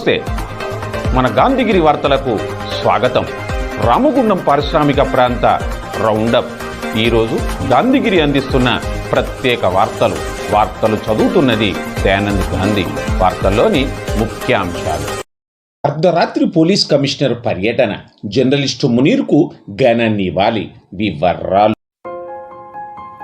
నమస్తే. మన గాంధీగిరి వార్తలకు స్వాగతం. రామగుండం పారిశ్రామిక ప్రాంత రౌండప్. ఈరోజు గాంధీగిరి అందిస్తున్న ప్రత్యేక వార్తలు. వార్తలు చదువుతున్నది దయానంద్ గాంధీ. వార్తల్లోని ముఖ్యాంశాలు. అర్ధరాత్రి పోలీస్ కమిషనర్ పర్యటన. జర్నలిస్టు మునీర్కు ఘననివ్వాలి వివరాలు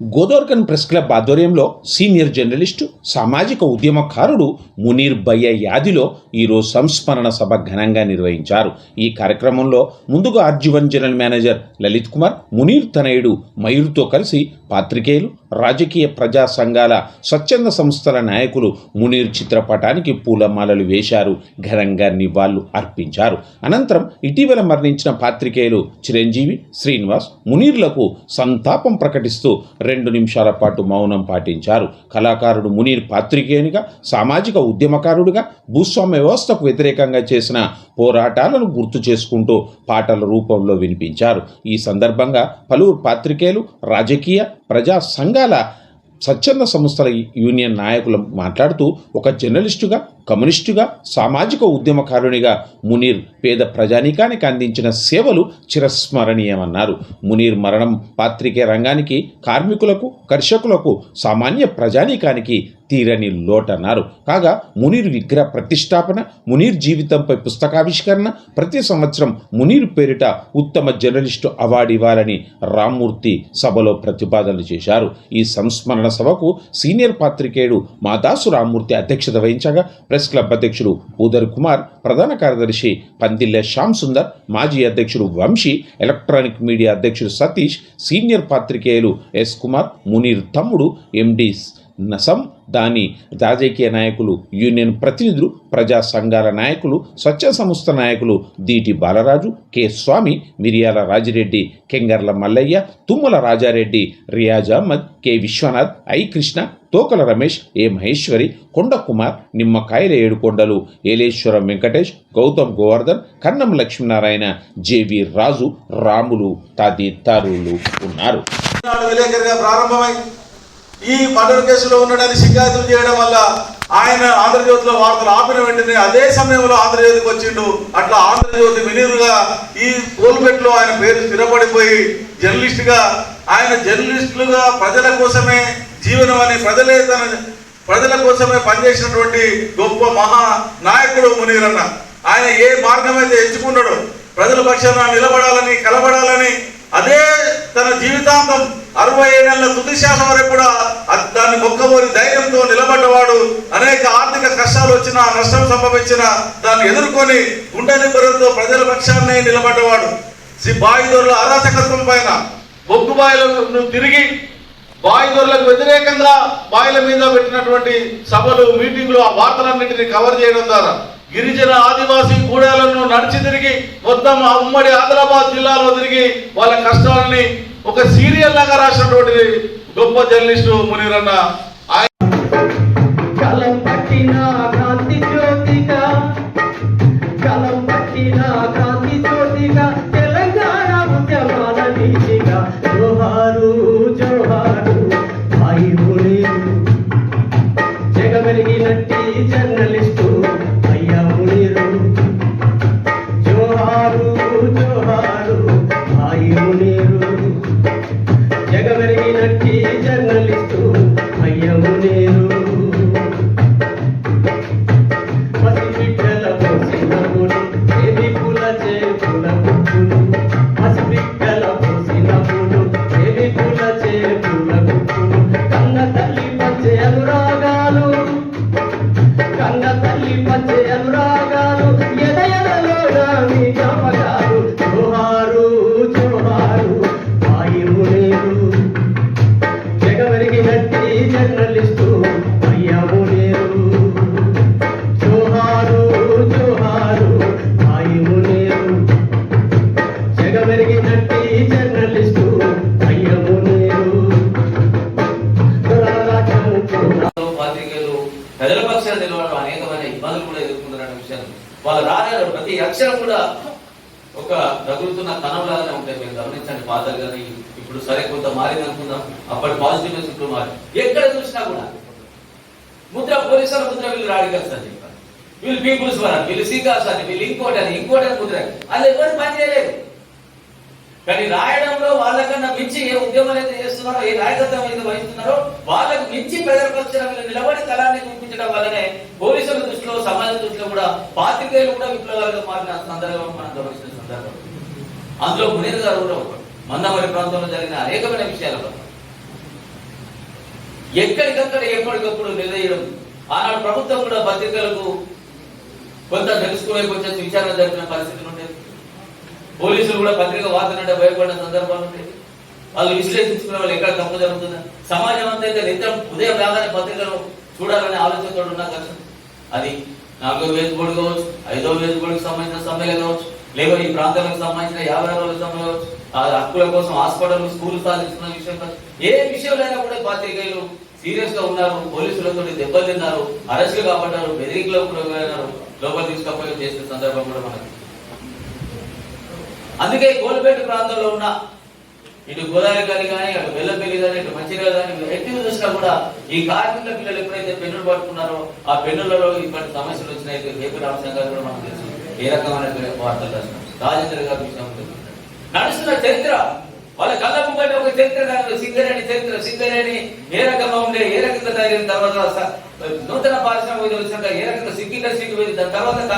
గోదోర్కన్ ప్రెస్ క్లబ్ ఆధ్వర్యంలో సీనియర్ జర్నలిస్టు సామాజిక ఉద్యమకారుడు మునీర్ బయ్య యాదిలో ఈరోజు సంస్మరణ సభ ఘనంగా నిర్వహించారు. ఈ కార్యక్రమంలో ముందుగా RG one general manager Lalit Kumar Munir తనయుడు మయూర్తో కలిసి పాత్రికేయులు రాజకీయ ప్రజా సంఘాల స్వచ్ఛంద సంస్థల నాయకులు మునీర్ చిత్రపటానికి పూలమాలలు వేశారు. ఘనంగా నివాళులు అర్పించారు. అనంతరం ఇటీవల మరణించిన పాత్రికేయులు చిరంజీవి శ్రీనివాస్ మునీర్లకు సంతాపం ప్రకటిస్తూ రెండు నిమిషాల పాటు మౌనం పాటించారు. కళాకారుడు మునీర్ పాత్రికేయునిగా సామాజిక ఉద్యమకారుడిగా భూస్వామ్య వ్యవస్థకు వ్యతిరేకంగా చేసిన పోరాటాలను గుర్తు చేసుకుంటూ పాటల రూపంలో వినిపించారు. ఈ సందర్భంగా పలువురు పాత్రికేయులు రాజకీయ ప్రజా సంఘాల స్వచ్ఛంద సంస్థల యూనియన్ నాయకులు మాట్లాడుతూ ఒక జర్నలిస్టుగా కమ్యూనిస్టుగా సామాజిక ఉద్యమకారునిగా మునీర్ పేద ప్రజానీకానికి అందించిన సేవలు చిరస్మరణీయమన్నారు. మునీర్ మరణం పాత్రికే రంగానికి కార్మికులకు కర్షకులకు సామాన్య ప్రజానీకానికి తీరని లోటన్నారు. కాగా మునీర్ విగ్రహ ప్రతిష్టాపన మునీర్ జీవితంపై పుస్తకావిష్కరణ ప్రతి సంవత్సరం మునీర్ పేరిట ఉత్తమ జర్నలిస్టు అవార్డు ఇవ్వాలని రామ్మూర్తి సభలో ప్రతిపాదనలు చేశారు. ఈ సంస్మరణ సభకు సీనియర్ పాత్రికేయుడు మాదాసు రామ్మూర్తి అధ్యక్షత వహించగా ప్రెస్ క్లబ్ అధ్యక్షుడు పూదర్ కుమార్ ప్రధాన కార్యదర్శి పందిల్లె శ్యామ్ సుందర్ మాజీ అధ్యక్షుడు వంశీ ఎలక్ట్రానిక్ మీడియా అధ్యక్షుడు సతీష్ సీనియర్ పాత్రికేయులు ఎస్ కుమార్ మునీర్ తమ్ముడు ఎండి నసం. దాని రాజకీయ నాయకులు యూనియన్ ప్రతినిధులు ప్రజా సంఘాల నాయకులు స్వచ్ఛ సంస్థ నాయకులు Deeti Balaraju K Swamy Miriyala Rajireddy Kengarla Mallaiah Tummala Rajareddy Riyaz Ahmed K Vishwanath I Krishna Tokala Ramesh A Maheshwari Konda Kumar Nimmakayala Yedukondalu Yeleswaram Venkatesh Gautam Govardhan Kannam Lakshminarayana JV Raju Ramulu తదితరులు ఉన్నారు. ప్రారంభమై ఈ murder కేసులో ఉన్నాడని షికాయతులు చేయడం వల్ల ఆయన ఆంధ్రజ్యోతిలో వార్తలు ఆపిన వెంటనే అదే సమయంలో ఆంధ్రజ్యోతికి వచ్చిండు. అట్లా ఆంధ్రజ్యోతి వినీరుగా ఈ కోల్బెట్లో ఆయన పేరు స్థిరపడిపోయి జర్నలిస్ట్గా ఆయన జర్నలిస్టులుగా ప్రజల కోసమే జీవనం అని ప్రజలే తన ప్రజల కోసమే పనిచేసినటువంటి గొప్ప మహా నాయకుడు మునీరన్న. ఆయన ఏ మార్గం అయితే ఎంచుకున్నాడో ప్రజల పక్షాన నిలబడాలని కలబడాలని అదే తన జీవితాంతం అరవై ఏళ్ళ తుది శ్వాస వరకు కూడా దాన్ని మొక్కబోని ధైర్యంతో నిలబడ్డవాడు అనేక ఆర్థిక కష్టాలు వచ్చినా నష్టం సంభవించిన దాన్ని ఎదుర్కొని గుండె నిబ్బరంతో ప్రజల పక్షాన్నే నిలబడ్డవాడు. శ్రీ బాయిదొరల అరాచకత్వం పైన బొగ్గు బాయిలను తిరిగి బాయిదొరలకు వ్యతిరేకంగా బాయిల మీద పెట్టినటువంటి సభలు మీటింగ్లు ఆ వార్తలన్నింటినీ కవర్ చేయడం ద్వారా గిరిజన ఆదివాసీ కూడలను నడిచి తిరిగి మొత్తం ఆ ఉమ్మడి ఆదిలాబాద్ జిల్లాలో తిరిగి వాళ్ళ కష్టాలని ఒక సీరియల్ లాగా రాసినటువంటి గొప్ప జర్నలిస్టు మునీరన్న. ఆయన ఒక తగులుతున్న కణంలాగానే ఉంటాయి మీరు గమనించండి. బాధలు కానీ ఇప్పుడు సరే కొంత మారింది అనుకుందాం. అప్పటి పాజిటివ్నెస్ ఇప్పుడు మారి. ఎక్కడ చూసినా కూడా ముద్ర పోలీసుల ముద్ర వీళ్ళు రాడికల్స్ అని చెప్పారు. వీళ్ళు పీపుల్స్ వారు వీళ్ళు సీకాస్ అని వీళ్ళు ఇంకోటి అని ఇంకోటి అని ముద్ర. అది ఎవరు పని చేయలేదు. కానీ రాయడంలో వాళ్ళకన్నా మించి ఏ ఉద్యమం అయితే చేస్తున్నారో ఏ నాయకత్వం అయితే వహిస్తున్నారో వాళ్ళకు మించి ప్రజల పక్షాన నిలబడి తలాన్ని చూపించడం వల్లనే పోలీసుల దృష్టిలో సమాజ దృష్టిలో కూడా పాత్రికేయులు కూడా విప్లవాలుగా మారిన సందర్భం మనం గమనించిన సందర్భం. అందులో మునీర్ గారు కూడా ఒకరు మందమరి ప్రాంతంలో జరిగిన అనేకమైన విషయాల ఎక్కడికక్కడ ఎప్పటికప్పుడు నిర్ణయం ఆనాడు ప్రభుత్వం కూడా పత్రికలకు కొంత తెలుసుకునే కొంచెం విచారణ జరిపిన పరిస్థితులు ఉండేది పోలీసులు కూడా పత్రిక వార్తలంటే భయపడిన సందర్భాలు ఉండేవి. వాళ్ళు విశ్లేషించుకునే వాళ్ళు ఎక్కడ తప్పు జరుగుతుందా? సమాజం అంతా అయితే నిత్యం ఉదయం రాగానే పత్రికలు చూడాలనే ఆలోచనతో ఉన్నా కష్టం అది నాలుగో వేది బోర్డు కావచ్చు ఐదో వేది బోర్డుకు సంబంధించిన సమ్మెలు కావచ్చు లేక ఈ ప్రాంతాలకు సంబంధించిన యాభై రోజుల ఆ హక్కుల కోసం హాస్పిటల్ స్కూల్ సాధించుకున్న విషయం ఏ విషయంలో కూడా పాత్రికేయులు సీరియస్గా ఉన్నారు పోలీసులతో దెబ్బతిన్నారు అరెస్ట్ కాబట్టారు బెదిరింగ్లో కూడా లోపల తీసుకపోయి చేసిన సందర్భం కూడా మనకి. అందుకే కోల్పేట ప్రాంతంలో ఉన్న ఇటు గోదావరి గారి కానీ అటు బెల్లపల్లి కానీ ఇటు మంచిర్యాల కానీ ఎట్టి చూసినా కూడా ఈ కార్మిక పిల్లలు ఎప్పుడైతే పెన్నులు పట్టుకున్నారో ఆ పెన్నులలో ఇటువంటి సమస్యలు వచ్చినాయి కేపీ రామచంద్ర గారు కూడా మనకు తెలుసు. ఏ రకమైన వార్తలు రాసినాం రాజేంద్ర గారు నడుస్తున్న చరిత్ర వాళ్ళ కళ్ళ ముంగట ఒక చరిత్ర కానీ సింగరేణి చరిత్ర సింగరేణి ఏ రకంగా ఉండే ఏ రకంగా తగిన తర్వాత నూతన పారిశ్రామిక వచ్చినాక ఏ రకంగా సిక్ ఇండస్ట్రీకి వెళ్ళి దాని తర్వాత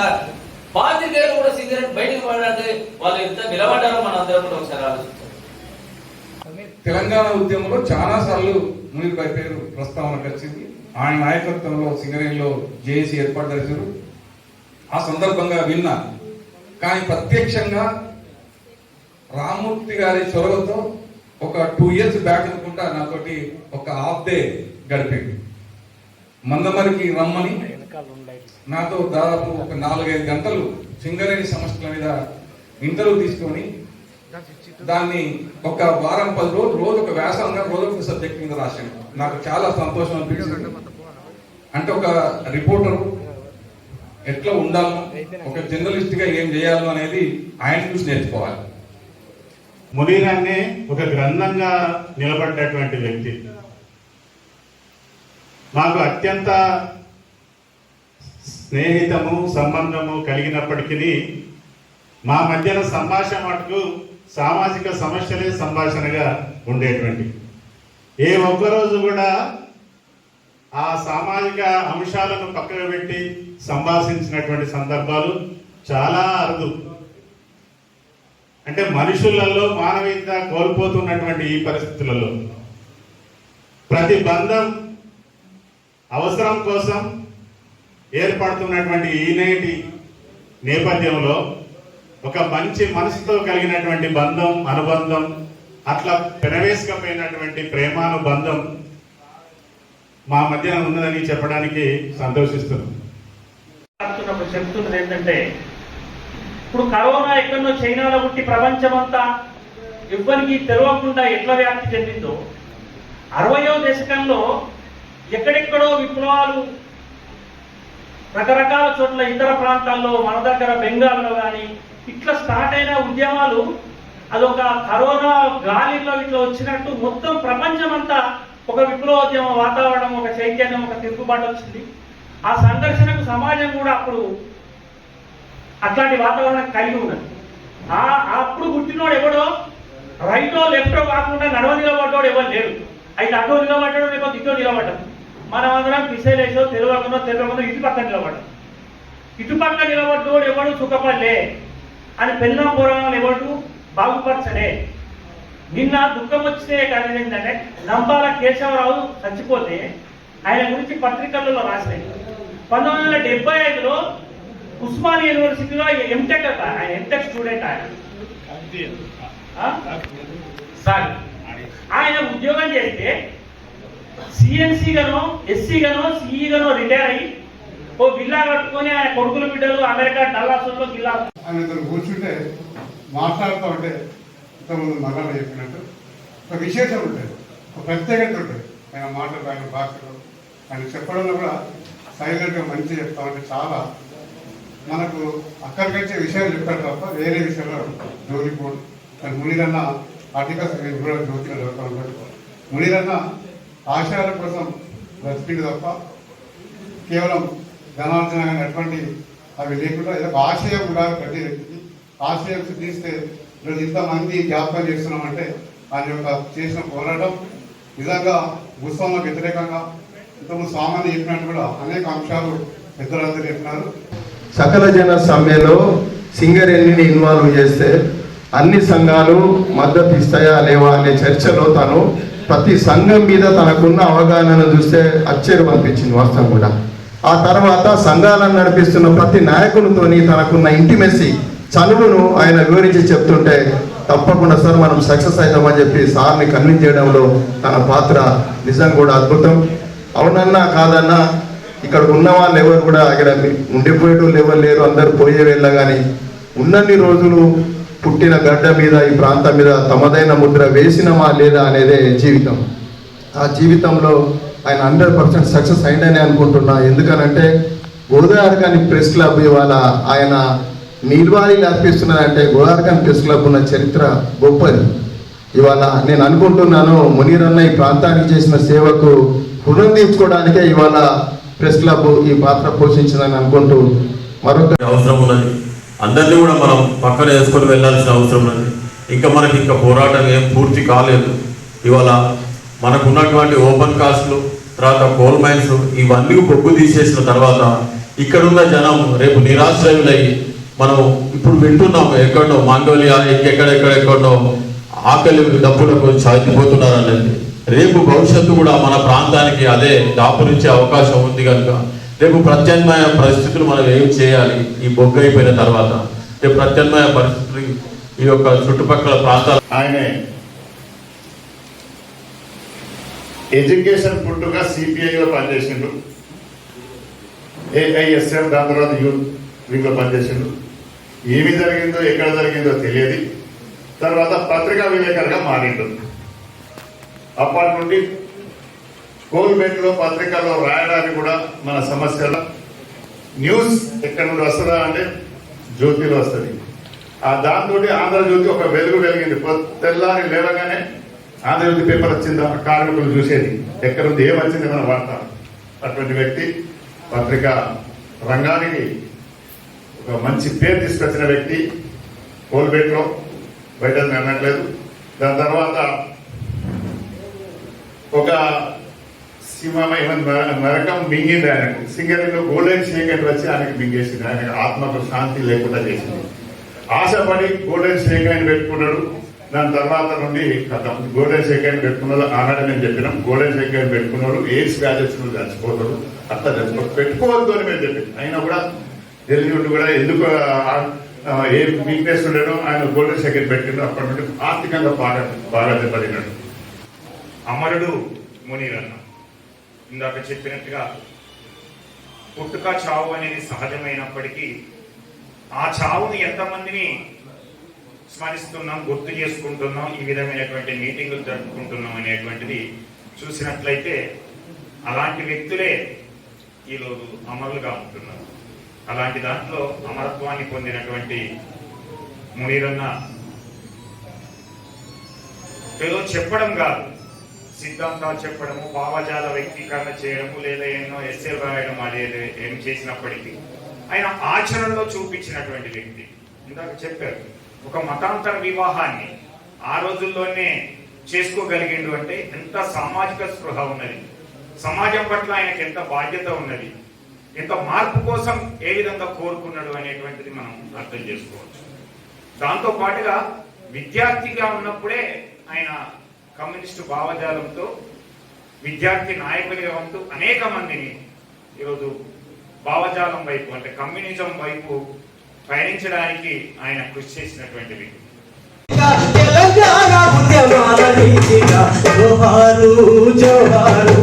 పాతికేయులు కూడా సింగరేణి బయటకు పడాలంటే వాళ్ళు ఎంత నిలబడ్డారో మన అందరం కూడా ఒకసారి ఆలోచించాలి తెలంగాణ ఉద్యమంలో చాలా సార్లు మునిపై పేరు ప్రస్తావనకు వచ్చింది. ఆయన నాయకత్వంలో సింగరేణిలో జేఏసీ ఏర్పాటు చేశారు. ఆ సందర్భంగా విన్నా. కానీ ప్రత్యక్షంగా రామ్మూర్తి గారి చొరవతో ఒక టూ ఇయర్స్ బ్యాక్ అనుకుంటా నాతోటి ఒక హాఫ్ డే గడిపింది. మందమరికి రమ్మని నాతో దాదాపు ఒక నాలుగైదు గంటలు సింగరేణి సంస్థల మీద ఇంటర్వ్యూ తీసుకొని దాన్ని ఒక వారం పది రోజులు రోజు ఒక వ్యాసంగా రోజు ఒక సబ్జెక్ట్ మీద రాశాను. నాకు చాలా సంతోషం అనిపించింది. అంటే ఒక రిపోర్టర్ ఎట్లా ఉండాలో? ఒక జర్నలిస్ట్గా ఏం చేయాలో అనేది ఆయన చూసి నేర్చుకోవాలి. మునీరాన్నే ఒక గ్రంథంగా నిలబడ్డటువంటి వ్యక్తి. మాకు అత్యంత స్నేహితము సంబంధము కలిగినప్పటికీ మా మధ్యన సంభాషణ మటుకు సామాజిక సమస్యలే సంభాషణగా ఉండేటువంటి. ఏ ఒక్కరోజు కూడా ఆ సామాజిక అంశాలను పక్కన పెట్టి సంభాషించినటువంటి సందర్భాలు చాలా అరుదు. అంటే మనుషులలో మానవీయత కోల్పోతున్నటువంటి ఈ పరిస్థితులలో ప్రతి బంధం అవసరం కోసం ఏర్పడుతున్నటువంటి ఈనేటి నేపథ్యంలో ఒక మంచి మనసుతో కలిగినటువంటి బంధం అనుబంధం అట్లా పెనవేసుకపోయినటువంటి ప్రేమానుబంధం మా మధ్య ఉన్నదని చెప్పడానికి సంతోషిస్తున్నాం. చెప్తున్నది ఏంటంటే ఇప్పుడు కరోనా ఎక్కడో చైనాలో పుట్టి ప్రపంచమంతా ఎవ్వరికి తెలియకుండా ఎట్లా వ్యాప్తి చెందిందో అరవయో దశకంలో ఎక్కడెక్కడో విప్లవాలు రకరకాల చోట్ల ఇతర ప్రాంతాల్లో మన దగ్గర బెంగాల్లో కానీ ఇట్లా స్టార్ట్ అయిన ఉద్యమాలు అదొక కరోనా గాలిలో ఇట్లా వచ్చినట్టు మొత్తం ప్రపంచమంతా ఒక విప్లవోద్యమ వాతావరణం ఒక చైతన్యం ఒక తిరుగుబాటు వచ్చింది. ఆ సంఘర్షణకు సమాజం కూడా అప్పుడు అట్లాంటి వాతావరణం కలిగి ఉన్నది. ఆ అప్పుడు పుట్టినోడు ఎవడో? రైటో లెఫ్టో కాకుండా నడవ నిలబడ్డాడు ఎవరు లేడు. అయితే అటో నిలబడ్డాడు లేకపోతే ఇటో నిలబడ్డాడు. మనం అందరం పిసేలేసో తెలియకుండా తెలియకుండా ఇటు పక్కన నిలబడ్డాం. ఇటు నిలబడ్డోడు ఎవడు? సుఖపడలే. అని పెళ్ళం పురాణాలు ఎవడు బాగుపరచలే. నిన్న దుఃఖం వచ్చితే కానీ ఏంటంటే నంబాల కేశవరావు చచ్చిపోతే ఆయన గురించి పత్రికలలో రాసినాయి. పంతొమ్మిది వందల డెబ్బై ఐదులో ఉస్మాన్ యూనివర్సిటీలో ఎంటెక్ ఆయన ఎంటెక్ స్టూడెంట్ ఆయన. సార్ సారీ ఆయన ఉద్యోగం చేస్తే సిఎన్సి గానో ఎస్సీ గానో సిఈ గానో రిటైర్ అయ్యి ఓ విల్లా కట్టుకొని ఆయన కొడుకుల బిడ్డలు అమెరికా డల్లాసుల్లో గిల్లా ఆయన కూర్చుంటే మాట్లాడుతూ ఉంటే ఇంతకుముందు మళ్ళా చెప్పినట్టు ఒక విశేషం ఉంటుంది ఒక ప్రత్యేకత ఉంటుంది. ఆయన మాటలు ఆయన భాషలో ఆయన చెప్పడంలో కూడా సైలెంట్గా మంచి చెప్తామంటే చాలా మనకు అక్కడికి వచ్చే విషయాలు చెప్పారు తప్ప వేరే విషయంలో జోలిపోడు. కానీ మునిరన్న ఆర్టికల్స్ కూడా జ్యోతిలో చదువుతూ ఉంటాడు మునిరన్న ఆశయాల కోసం బ్రతికిండు తప్ప కేవలం ధనార్జన కానీ అటువంటి అవి లేకుండా ఏదో ఆశయం కూడా ప్రతి వ్యక్తికి. ఆశయం సిద్ధిస్తే ఈరోజు ఇంతమంది జ్ఞాపకం చేస్తున్నామంటే ఆయన యొక్క చేసిన పోరాటం నిజంగా ఉత్సవం వ్యతిరేకంగా ఇంతకు స్వామిని చెప్పినట్టు కూడా అనేక అంశాలు పెద్దలందరూ చెప్పినారు. సకల జన సమ్మెలో సింగరేణిని ఇన్వాల్వ్ చేస్తే అన్ని సంఘాలు మద్దతు ఇస్తాయా లేవా అనే చర్చలో తను ప్రతి సంఘం మీద తనకున్న అవగాహనను చూస్తే అచ్చేరు అనిపించింది వాస్తవం కూడా. ఆ తర్వాత సంఘాలను నడిపిస్తున్న ప్రతి నాయకులతోని తనకున్న ఇంటిమెసీ చనువును ఆయన వివరించి చెప్తుంటే తప్పకుండా సార్ మనం సక్సెస్ అవుతామని చెప్పి సార్ని కన్విన్స్ చేయడంలో తన పాత్ర నిజం కూడా అద్భుతం. అవునన్నా కాదన్నా ఇక్కడ ఉన్న వాళ్ళు ఎవరు కూడా ఇక్కడ ఉండిపోయేటోళ్ళు ఎవరు లేరు అందరు పోయే వెళ్ళ కానీ ఉన్నన్ని రోజులు పుట్టిన గడ్డ మీద ఈ ప్రాంతం మీద తమదైన ముద్ర వేసినమా లేదా అనేదే జీవితం. ఆ జీవితంలో ఆయన హండ్రెడ్ పర్సెంట్ సక్సెస్ అయిందని అనుకుంటున్నా. ఎందుకనంటే గోదావరికాని ప్రెస్ క్లబ్ ఇవాళ ఆయన నీర్వాళీలు అర్పిస్తున్నారంటే గోదావరికాని ప్రెస్ క్లబ్ ఉన్న చరిత్ర గొప్పది. ఇవాళ నేను అనుకుంటున్నాను మునీరన్న ఈ ప్రాంతానికి చేసిన సేవకు రుణం తీర్చుకోవడానికే ఇవాళ ప్రెస్ క్లబ్ ఈ పాత్ర పోషించిందని అనుకుంటూ మరొక అవసరం ఉన్నది. అందరినీ కూడా మనం పక్కన వేసుకొని వెళ్ళాల్సిన అవసరం ఉన్నది. ఇంకా మనకి ఇంకా పోరాటం ఏం పూర్తి కాలేదు. ఇవాళ మనకు ఉన్నటువంటి ఓపెన్ కాస్ట్లు తర్వాత కోల్ మైన్స్ ఇవన్నీ బొగ్గు తీసేసిన తర్వాత ఇక్కడున్న జనం రేపు నిరాశ్రయులయ్యి మనం ఇప్పుడు వింటున్నాం ఎక్కడో మాంగోలియా ఇంకెక్కడెక్కడెక్కడో ఆకలి డబ్బులకు సాగిపోతున్నారు అనేది రేపు భవిష్యత్తు కూడా మన ప్రాంతానికి అదే దాపురించే అవకాశం ఉంది కనుక రేపు ప్రత్యామ్నాయ పరిస్థితులు మనం ఏం చేయాలి? ఈ బొగ్గు అయిపోయిన తర్వాత. రేపు ప్రత్యామ్నాయ పరిస్థితులు ఈ యొక్క చుట్టుపక్కల ప్రాంతాలు ఆయనే ఎడ్యుకేషన్ పుట్టుగా సిపిఐలో పనిచేసిండు. ఏఐఎస్ఎఫ్ దాని తర్వాత యూత్ వింగ్లో పనిచేసిండు. ఏమి జరిగిందో ఎక్కడ జరిగిందో తెలియదు. తర్వాత పత్రికా విలేకరుగా మారిండు. అప్పటి నుండి కోల్బెట్లో పత్రికల్లో రాయడానికి కూడా మన సమస్యల. న్యూస్ ఎక్కడ నుండి వస్తుందా అంటే జ్యోతిలో వస్తుంది. ఆ దాంతో ఆంధ్రజ్యోతి ఒక వెలుగు వెలిగింది. తెల్లారి లేవగానే ఆంధ్రజ్యోతి పేపర్ వచ్చిందా. కార్మికులు చూసేది. ఎక్కడ ఉంది ఏమొచ్చింది మన వార్త అటువంటి వ్యక్తి పత్రికా రంగానికి ఒక మంచి పేరు తీసుకొచ్చిన వ్యక్తి కోల్బేట్లో బయట అనట్లేదు దాని తర్వాత ఒక సినిమా నరకం మింగింది ఆయనకు. సింగరేణిలో గోల్డెన్ షేకెండ్ వచ్చి ఆయనకు మింగేసింది. ఆయన ఆత్మకు శాంతి లేకుండా చేసింది. ఆశపడి గోల్డెన్ షేక్ హ్యాండ్ పెట్టుకున్నాడు. దాని తర్వాత నుండి కథం. గోల్డెన్ షేక్ హ్యాండ్ పెట్టుకున్నాడు ఆనాడు మేము చెప్పినాం. గోల్డెన్ షేక్ పెట్టుకున్నాడు ఎయిడ్స్ వ్యాధి నుండి చచ్చిపోతాడు. అత్త చచ్చిపోతాడు. పెట్టుకోవద్దు అని మేము చెప్పింది అయినా కూడా ఢిల్లీ కూడా ఎందుకు ఏ వీక్నెస్ ఉండడం ఆయన గోల్డెన్ సెకండ్ పెట్టిండు అప్పటి నుండి ఆర్థికంగా బాగా బాగా దెబ్బతిన్నాడు అమరుడు మునిరన్న ఇందాక చెప్పినట్టుగా పుట్టుక చావు అనేది సహజమైనప్పటికీ ఆ చావుని ఎంతమందిని స్మరిస్తున్నాం గుర్తు చేసుకుంటున్నాం ఈ విధమైనటువంటి మీటింగ్లు జరుపుకుంటున్నాం అనేటువంటిది చూసినట్లయితే అలాంటి వ్యక్తులే ఈరోజు అమరులుగా ఉంటున్నారు. అలాంటి దాంట్లో అమరత్వాన్ని పొందినటువంటి మునీరన్న ఏదో చెప్పడం కాదు. సిద్ధాంతాలు చెప్పడము భావజాల వ్యక్తీకరణ చేయడము లేదా ఎన్నో ఎస్ఏ రాయడం అనేది ఏం చేసినప్పటికీ. ఆయన ఆచరణలో చూపించినటువంటి వ్యక్తి. ఇందాక చెప్పారు ఒక మతాంతర వివాహాన్ని ఆ రోజుల్లోనే చేసుకోగలిగిండు అంటే ఎంత సామాజిక స్పృహ ఉన్నది. సమాజం పట్ల ఆయనకి ఎంత బాధ్యత ఉన్నది. ఇంత మార్పు కోసం ఏ విధంగా కోరుకున్నాడు అనేటువంటిది మనం అర్థం చేసుకోవచ్చు. దాంతో పాటుగా విద్యార్థిగా ఉన్నప్పుడే ఆయన కమ్యూనిస్టు భావజాలంతో విద్యార్థి నాయకులుగా ఉంటూ అనేక మందిని ఈరోజు భావజాలం వైపు అంటే కమ్యూనిజం వైపు పయనించడానికి ఆయన కృషి చేసినటువంటి వ్యక్తి. తెలంగాణ ఉద్యమాల జోహారు జోహారు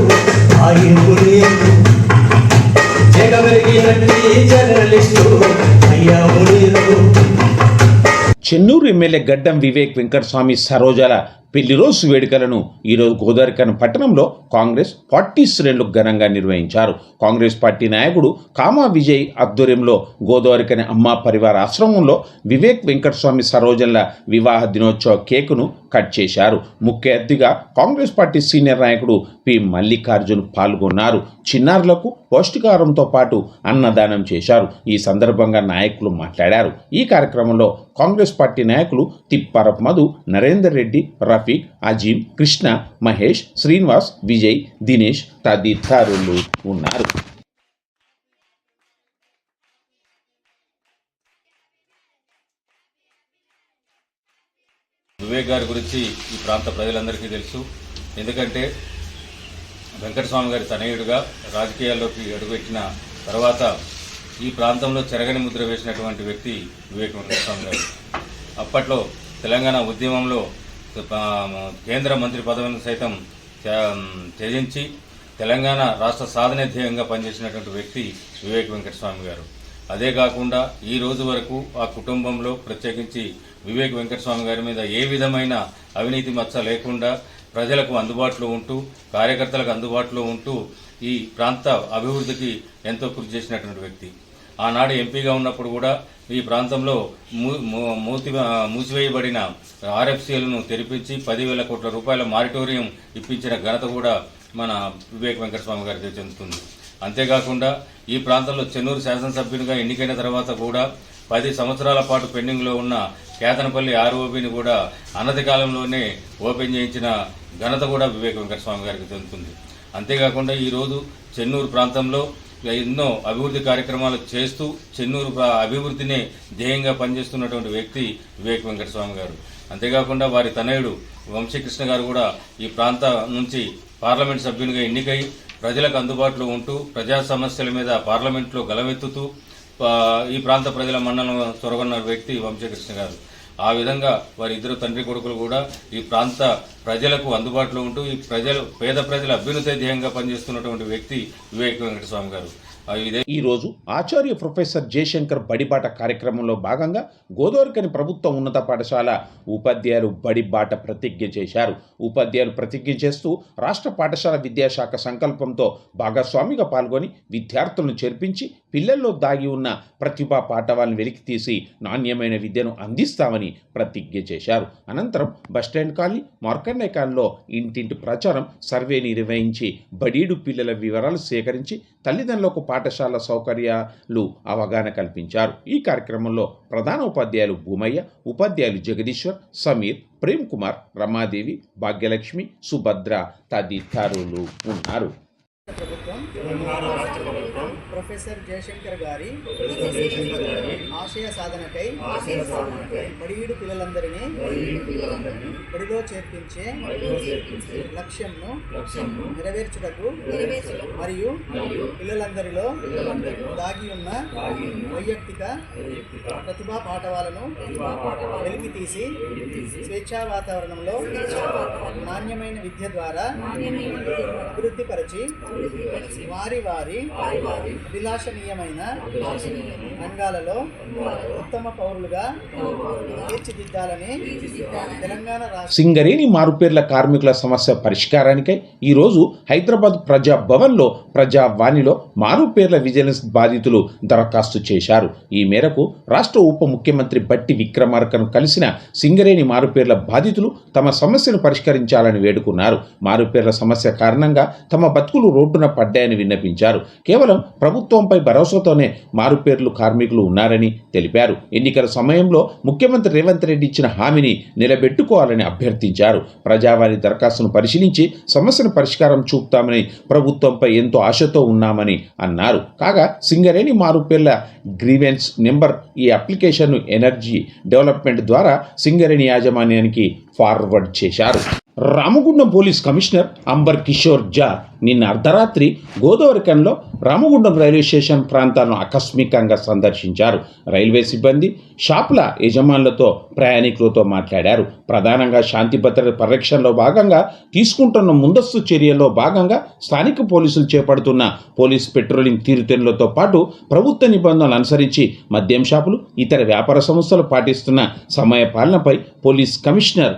చెన్నూరు ఎమ్మెల్యే గడ్డం వివేక్ వెంకటస్వామి సరోజల పెళ్ళి రోజు వేడుకలను ఈరోజు గోదావరికన్ పట్టణంలో కాంగ్రెస్ పార్టీ శ్రేణులు ఘనంగా నిర్వహించారు. కాంగ్రెస్ పార్టీ నాయకుడు కామా విజయ్ ఆధ్వర్యంలో గోదావరికని అమ్మ పరివార ఆశ్రమంలో వివేక్ వెంకటస్వామి సరోజన్ల వివాహ దినోత్సవ కేకును కట్ చేశారు. ముఖ్య అతిథిగా కాంగ్రెస్ పార్టీ సీనియర్ నాయకుడు పి మల్లికార్జున్ పాల్గొన్నారు. చిన్నారులకు పౌష్టికాహారంతో పాటు అన్నదానం చేశారు. ఈ సందర్భంగా నాయకులు మాట్లాడారు. ఈ కార్యక్రమంలో కాంగ్రెస్ పార్టీ నాయకులు తిప్పారపు మధు నరేందర్ రెడ్డి రఫీక్ అజీమ్ కృష్ణ మహేష్ శ్రీనివాస్ విజయ్ దినేష్ తదితరులు ఉన్నారు. వివేక్ గారి గురించి ఈ ప్రాంత ప్రజలందరికీ తెలుసు. ఎందుకంటే వెంకటస్వామి గారి తనయుడుగా రాజకీయాల్లోకి అడుగుపెట్టిన తర్వాత ఈ ప్రాంతంలో చెరగని ముద్ర వేసినటువంటి వ్యక్తి వివేక్ వెంకటస్వామి గారు. అప్పట్లో తెలంగాణ ఉద్యమంలో కేంద్ర మంత్రి పదవిని సైతం త్యజించి తెలంగాణ రాష్ట్ర సాధన ధ్యేయంగా పనిచేసినటువంటి వ్యక్తి వివేక్ వెంకటస్వామి గారు. అదే కాకుండా ఈ రోజు వరకు ఆ కుటుంబంలో ప్రత్యేకించి వివేక్ వెంకటస్వామి గారి మీద ఏ విధమైన అవినీతి మచ్చ లేకుండా ప్రజలకు అందుబాటులో ఉంటూ కార్యకర్తలకు అందుబాటులో ఉంటూ ఈ ప్రాంత అభివృద్ధికి ఎంతో కృషి చేసినటువంటి వ్యక్తి. ఆనాడు ఎంపీగా ఉన్నప్పుడు కూడా ఈ ప్రాంతంలో మూ- మూతి మూసివేయబడిన ఆర్ఎఫ్సీలను తెరిపించి పదివేల కోట్ల రూపాయల మారిటోరియం ఇప్పించిన ఘనత కూడా మన వివేక్ వెంకటస్వామి గారికి చెందుతుంది అంతేకాకుండా ఈ ప్రాంతంలో చెన్నూరు శాసనసభ్యునిగా ఎన్నికైన తర్వాత కూడా పది సంవత్సరాల పాటు పెండింగ్లో ఉన్న కేతనపల్లి ఆర్ఓబిని కూడా అనతి కాలంలోనే ఓపెన్ చేయించిన ఘనత కూడా వివేక్ వెంకటస్వామి గారికి చెందుతుంది. అంతేకాకుండా ఈరోజు చెన్నూరు ప్రాంతంలో ఎన్నో అభివృద్ధి కార్యక్రమాలు చేస్తూ చెన్నూరు అభివృద్ధినే అభివృద్ధిని ధ్యేయంగా పనిచేస్తున్నటువంటి వ్యక్తి వివేక్ వెంకటస్వామి గారు. అంతేకాకుండా వారి తనయుడు వంశీకృష్ణ గారు కూడా ఈ ప్రాంత నుంచి పార్లమెంట్ సభ్యునిగా ఎన్నికై ప్రజలకు అందుబాటులో ఉంటూ ప్రజా సమస్యల మీద పార్లమెంట్లో గలమెత్తుతూ ఈ ప్రాంత ప్రజల మన్నలను చొరగొన్న వ్యక్తి వంశీకృష్ణ గారు. ఆ విధంగా వారి ఇద్దరు తండ్రి కొడుకులు కూడా ఈ ప్రాంత ప్రజలకు అందుబాటులో ఉంటూ ఈ ప్రజలు పేద ప్రజల అభ్యున్నత ధ్యేయంగా పనిచేస్తున్నటువంటి వ్యక్తి వివేక్ వెంకటస్వామి గారు. ఇదే. ఈరోజు ఆచార్య ప్రొఫెసర్ జయశంకర్ బడిబాట కార్యక్రమంలో భాగంగా గోదావరికని ప్రభుత్వ ఉన్నత పాఠశాల ఉపాధ్యాయులు బడిబాట ప్రతిజ్ఞ చేశారు. ఉపాధ్యాయులు ప్రతిజ్ఞ చేస్తూ రాష్ట్ర పాఠశాల విద్యాశాఖ సంకల్పంతో భాగస్వామిగా పాల్గొని విద్యార్థులను చేర్పించి పిల్లల్లో దాగి ఉన్న ప్రతిభా పాఠవాలను వెలికి తీసి నాణ్యమైన విద్యను అందిస్తామని ప్రతిజ్ఞ చేశారు. అనంతరం బస్టాండ్ కాలనీ మార్కండే కాలనీలో ఇంటింటి ప్రచారం సర్వే నిర్వహించి బడీడు పిల్లల వివరాలు సేకరించి తల్లిదండ్రులకు పాఠశాల సౌకర్యాలు అవగాహన కల్పించారు. ఈ కార్యక్రమంలో ప్రధాన ఉపాధ్యాయులు భూమయ్య ఉపాధ్యాయులు జగదీశ్వర్ సమీర్ ప్రేమ్ కుమార్ రమాదేవి భాగ్యలక్ష్మి సుభద్ర తదితరులు ఉన్నారు. ప్రొఫెసర్ జయశంకర్ గారి ఆశయ సాధనకై బడివీడు పిల్లలందరినీ బడిలో చేర్పించే లక్ష్యంను నెరవేర్చుటకు మరియు పిల్లలందరిలో దాగి ఉన్న వైయక్తిక ప్రతిభా పాఠవాలను వెలికి తీసి స్వేచ్ఛా వాతావరణంలో నాణ్యమైన విద్య ద్వారా అభివృద్ధి పరిచి వారి వారి అభిలాషణీయమైన రంగాలలో ఉత్తమ పౌరులుగా తీర్చిదిద్దాలని తెలంగాణ రాష్ట్ర సింగరేణి మారుపేర్ల కార్మికుల సమస్య పరిష్కారానికై ఈరోజు హైదరాబాద్ ప్రజా భవన్లో ప్రజావాణిలో మారుపేర్ల విజిలెన్స్ బాధితులు దరఖాస్తు చేశారు. ఈ మేరకు రాష్ట్ర ఉప ముఖ్యమంత్రి బట్టి విక్రమార్కను కలిసిన సింగరేణి మారుపేర్ల బాధితులు తమ సమస్యను పరిష్కరించాలని వేడుకున్నారు. మారుపేర్ల సమస్య కారణంగా తమ బతుకులు రోడ్డున పడ్డాయని విన్నపించారు. కేవలం ప్రభుత్వంపై భరోసాతోనే మారుపేర్లు కార్మికులు ఉన్నారని తెలిపారు. ఎన్నికల సమయంలో ముఖ్యమంత్రి రేవంత్ రెడ్డి ఇచ్చిన హామీని నిలబెట్టుకోవాలని అభ్యర్థించారు. ప్రజావాణి దరఖాస్తును పరిశీలించి సమస్యను పరిష్కారం చూపుతామని ప్రభుత్వంపై ఎంతో ఆశతో ఉన్నామని అన్నారు. కాగా సింగరేణి మారుపేర్ల గ్రీవెన్స్ నెంబర్ ఈ అప్లికేషన్ను ఎనర్జీ డెవలప్మెంట్ ద్వారా సింగరేణి యాజమాన్యానికి ఫార్వర్డ్ చేశారు. రామగుండం పోలీస్ కమిషనర్ అంబర్ కిషోర్ జా నిన్న అర్ధరాత్రి గోదావరికంలో రామగుండం రైల్వే స్టేషన్ ప్రాంతాలను ఆకస్మికంగా సందర్శించారు. రైల్వే సిబ్బంది షాపుల యజమానులతో ప్రయాణికులతో మాట్లాడారు. ప్రధానంగా శాంతి భద్రత పరిరక్షణలో భాగంగా తీసుకుంటున్న ముందస్తు చర్యల్లో భాగంగా స్థానిక పోలీసులు చేపడుతున్న పోలీస్ పెట్రోలింగ్ తీరుతెన్నులతో పాటు ప్రభుత్వ నిబంధనలు అనుసరించి మద్యం షాపులు ఇతర వ్యాపార సంస్థలు పాటిస్తున్న సమయ పాలనపై పోలీస్ కమిషనర్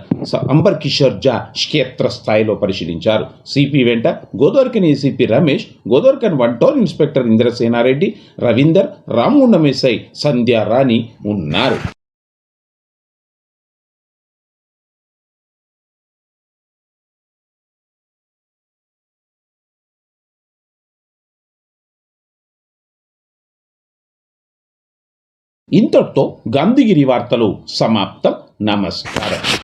అంబర్ కిషోర్ జా క్షేత్ర స్థాయిలో పరిశీలించారు. సిపి వెంట Godavarikhani ACP Ramesh Godavarikhani one town inspector Indrasenareddy Ravinder Ramagundam SI Sandhya Rani ఉన్నారు. ఇంతటితో గాంధీగిరి వార్తలు సమాప్తం. నమస్కారం.